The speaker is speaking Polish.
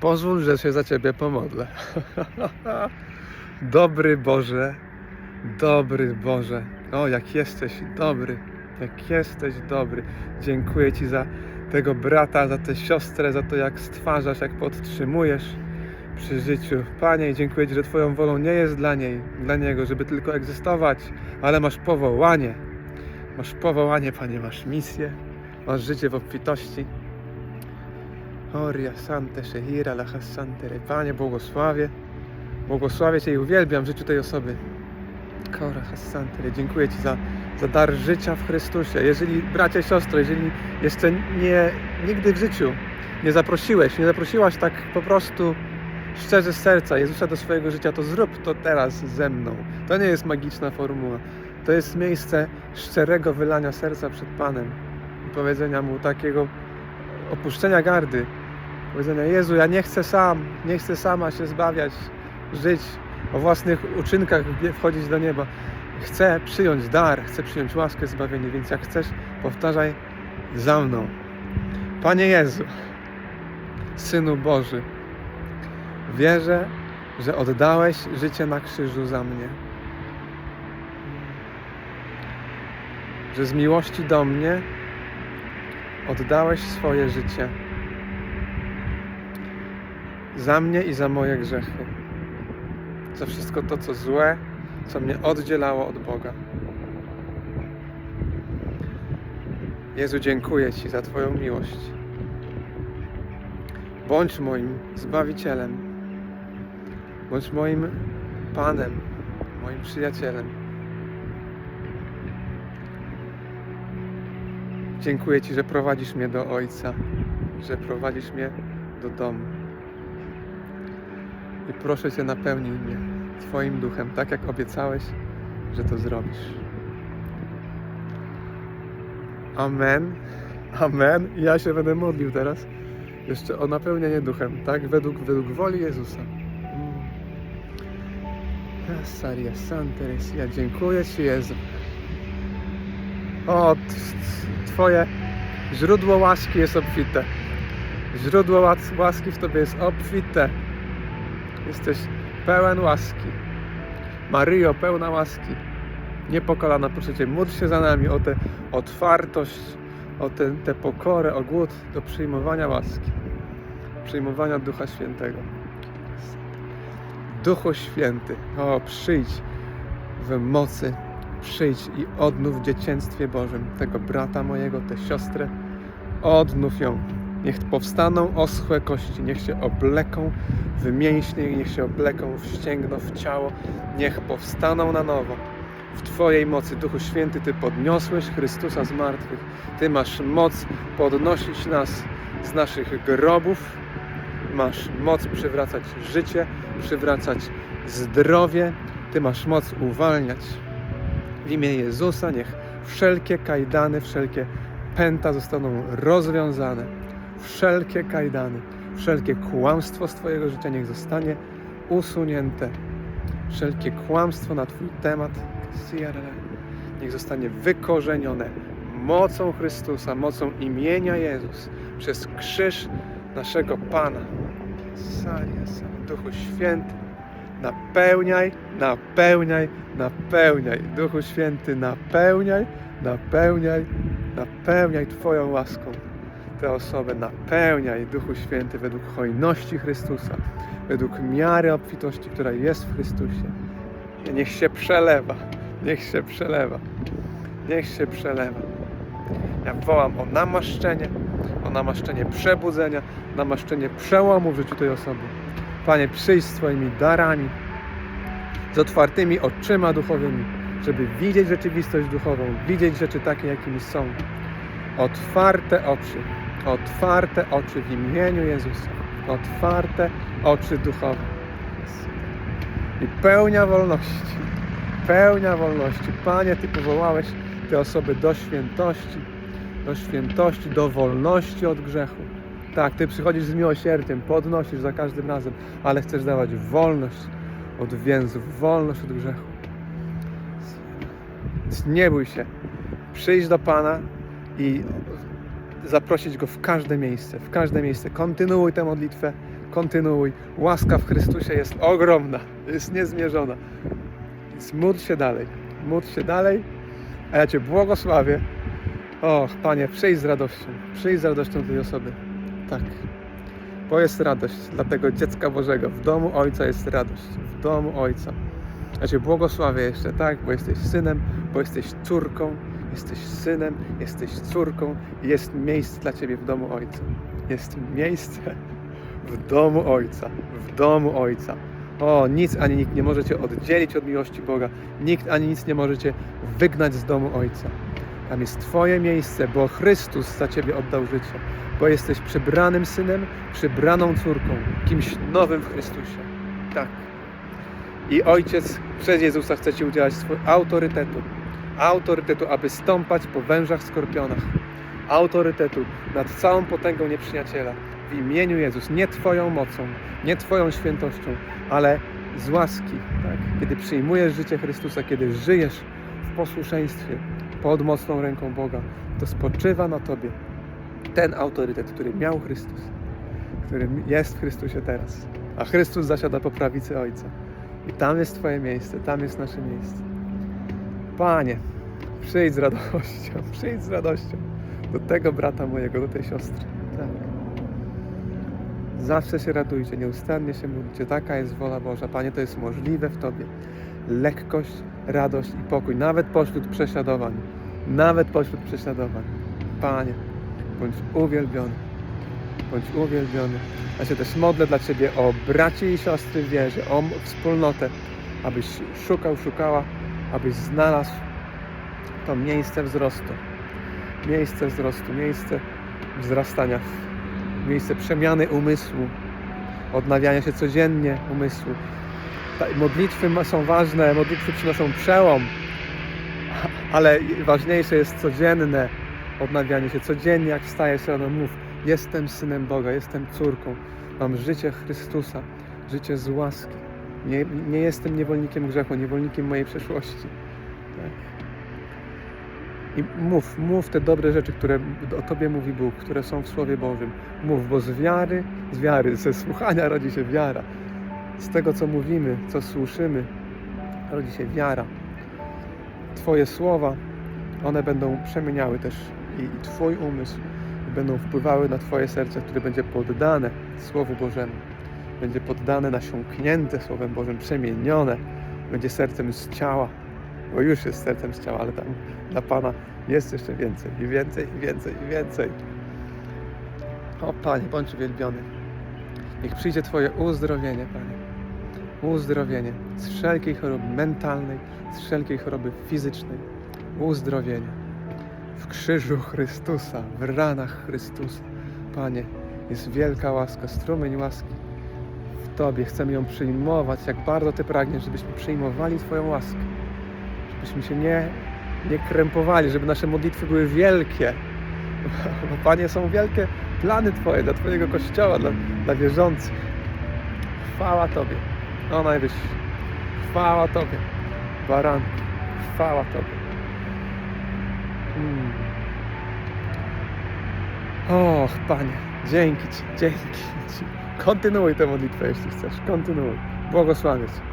Pozwól, że się za Ciebie pomodlę. Dobry Boże, dobry Boże. O, jak jesteś dobry, jak jesteś dobry. Dziękuję Ci za tego brata, za tę siostrę, za to, jak stwarzasz, jak podtrzymujesz przy życiu. Panie, dziękuję Ci, że Twoją wolą nie jest dla niej, dla niego, żeby tylko egzystować, ale masz powołanie. Masz powołanie, Panie, masz misję, masz życie w obfitości. Oria Sante Shehira Lacha Santere. Panie, błogosławię. Błogosławię Cię i uwielbiam w życiu tej osoby. Kora Hassantere. Dziękuję Ci za, za dar życia w Chrystusie. Jeżeli, bracia i siostry, jeżeli jeszcze nie, nigdy w życiu nie zaprosiłeś, nie zaprosiłaś tak po prostu szczerze z serca Jezusa do swojego życia, to zrób to teraz ze mną. To nie jest magiczna formuła. To jest miejsce szczerego wylania serca przed Panem i powiedzenia Mu takiego opuszczenia gardy. Powiedzenia, Jezu, ja nie chcę sam, nie chcę sama się zbawiać, żyć o własnych uczynkach, wchodzić do nieba. Chcę przyjąć dar, chcę przyjąć łaskę zbawienia, więc jak chcesz, powtarzaj za mną. Panie Jezu, Synu Boży, wierzę, że oddałeś życie na krzyżu za mnie. Że z miłości do mnie oddałeś swoje życie za mnie i za moje grzechy. Za wszystko to, co złe, co mnie oddzielało od Boga. Jezu, dziękuję Ci za Twoją miłość. Bądź moim Zbawicielem. Bądź moim Panem, moim przyjacielem. Dziękuję Ci, że prowadzisz mnie do Ojca, że prowadzisz mnie do domu. I proszę Cię, napełnij mnie Twoim duchem, tak jak obiecałeś, że to zrobisz. Amen. Amen. Ja się będę modlił teraz jeszcze o napełnienie duchem, tak? Według, według woli Jezusa. Mm. Saria Santeres, ja dziękuję Ci, Jezu. O, Twoje źródło łaski jest obfite. Źródło łas- łaski w Tobie jest obfite. Jesteś pełen łaski. Maryjo, pełna łaski. Nie pokolana, proszę Cię, módl się za nami o tę otwartość, o tę, tę pokorę, o głód do przyjmowania łaski. Przyjmowania Ducha Świętego. Duchu Święty, o przyjdź w mocy, przyjdź i odnów w dzieciństwie Bożym tego brata mojego, tę siostrę, odnów ją. Niech powstaną oschłe kości, niech się obleką w mięśnie, niech się obleką w ścięgno, w ciało, niech powstaną na nowo. W Twojej mocy, Duchu Święty, Ty podniosłeś Chrystusa z martwych. Ty masz moc podnosić nas z naszych grobów. Masz moc przywracać życie, przywracać zdrowie. Ty masz moc uwalniać. W imię Jezusa niech wszelkie kajdany, wszelkie pęta zostaną rozwiązane. Wszelkie kajdany, wszelkie kłamstwo z Twojego życia niech zostanie usunięte. Wszelkie kłamstwo na Twój temat niech zostanie wykorzenione mocą Chrystusa, mocą imienia Jezus przez krzyż naszego Pana. Duchu Święty, napełniaj, napełniaj, napełniaj. Duchu Święty, napełniaj, napełniaj, napełniaj Twoją łaską tę osobę. Napełniaj, Duchu Święty, według hojności Chrystusa, według miary obfitości, która jest w Chrystusie. I Niech się przelewa, niech się przelewa, niech się przelewa. Ja wołam o namaszczenie, o namaszczenie przebudzenia, namaszczenie przełomu w życiu tej osoby. Panie, przyjdź z Twoimi darami, z otwartymi oczyma duchowymi, żeby widzieć rzeczywistość duchową, widzieć rzeczy takie, jakimi są. Otwarte oczy, otwarte oczy w imieniu Jezusa, otwarte oczy duchowe. I pełnia wolności, pełnia wolności. Panie, Ty powołałeś te osoby do świętości, do świętości, do wolności od grzechu. Tak, Ty przychodzisz z miłosierdziem, podnosisz za każdym razem, ale chcesz dawać wolność od więzów, wolność od grzechu. Więc nie bój się. Przyjść do Pana i zaprosić Go w każde miejsce, w każde miejsce. Kontynuuj tę modlitwę, kontynuuj. Łaska w Chrystusie jest ogromna, jest niezmierzona. Więc módl się dalej, módl się dalej, a ja Cię błogosławię. Och, Panie, przyjdź z radością, przyjdź z radością tej osoby. Tak. Bo jest radość dla tego dziecka Bożego. W domu Ojca jest radość. W domu Ojca. Ja Cię błogosławię jeszcze, tak? Bo jesteś synem, bo jesteś córką. Jesteś synem, jesteś córką jest miejsce dla Ciebie w domu Ojca. Jest miejsce w domu Ojca. W domu Ojca. O, nic ani nikt nie może Cię oddzielić od miłości Boga. Nikt ani nic nie może Cię wygnać z domu Ojca. Tam jest Twoje miejsce, bo Chrystus za Ciebie oddał życie. Bo jesteś przybranym synem, przybraną córką, kimś nowym w Chrystusie. Tak. I Ojciec przez Jezusa chce Ci udzielać swojego autorytetu. Autorytetu, aby stąpać po wężach, skorpionach. Autorytetu nad całą potęgą nieprzyjaciela. W imieniu Jezus. Nie Twoją mocą, nie Twoją świętością, ale z łaski. Tak? Kiedy przyjmujesz życie Chrystusa, kiedy żyjesz w posłuszeństwie pod mocną ręką Boga, to spoczywa na Tobie ten autorytet, który miał Chrystus, który jest w Chrystusie teraz. A Chrystus zasiada po prawicy Ojca. I tam jest Twoje miejsce, tam jest nasze miejsce. Panie, przyjdź z radością, przyjdź z radością do tego brata mojego, do tej siostry. Tak. Zawsze się radujcie, nieustannie się módlcie. Taka jest wola Boża. Panie, to jest możliwe w Tobie. Lekkość, radość i pokój, nawet pośród prześladowań. Nawet pośród prześladowań. Panie, bądź uwielbiony. Bądź uwielbiony. Ja się też modlę dla Ciebie o braci i siostry w wierze, o wspólnotę, abyś szukał, szukała, abyś znalazł to miejsce wzrostu. Miejsce wzrostu, miejsce wzrastania, miejsce przemiany umysłu, odnawiania się codziennie umysłu. Modlitwy są ważne, modlitwy przynoszą przełom, ale ważniejsze jest codzienne odnawianie się. Codziennie jak wstajesz rano, mów, jestem synem Boga, jestem córką, mam życie Chrystusa, życie z łaski. Nie, nie jestem niewolnikiem grzechu, niewolnikiem mojej przeszłości. Tak? I mów, mów te dobre rzeczy, które o Tobie mówi Bóg, które są w Słowie Bożym. Mów, bo z wiary, z wiary, ze słuchania rodzi się wiara. Z tego, co mówimy, co słyszymy, rodzi się wiara. Twoje słowa, one będą przemieniały też i, i Twój umysł, i będą wpływały na Twoje serce, które będzie poddane Słowu Bożemu. Będzie poddane, nasiąknięte Słowem Bożym, przemienione. Będzie sercem z ciała, bo już jest sercem z ciała, ale tam dla Pana jest jeszcze więcej, i więcej, i więcej, i więcej. O Panie, bądź uwielbiony. Niech przyjdzie Twoje uzdrowienie, Panie. Uzdrowienie z wszelkiej choroby mentalnej, z wszelkiej choroby fizycznej. Uzdrowienie w krzyżu Chrystusa, w ranach Chrystusa. Panie, jest wielka łaska, strumień łaski Tobie. Chcemy ją przyjmować. Jak bardzo Ty pragniesz, żebyśmy przyjmowali Twoją łaskę. Żebyśmy się nie, nie krępowali, żeby nasze modlitwy były wielkie. Bo Panie, są wielkie plany Twoje dla Twojego Kościoła, dla, dla wierzących. Chwała Tobie. O najwyższy. Chwała Tobie. Baranku. Chwała Tobie. Mm. Och, Panie, dzięki Ci, dzięki Ci. Kontynuuj tę modlitwę, jeśli chcesz. Kontynuuj. Błogosławię Cię.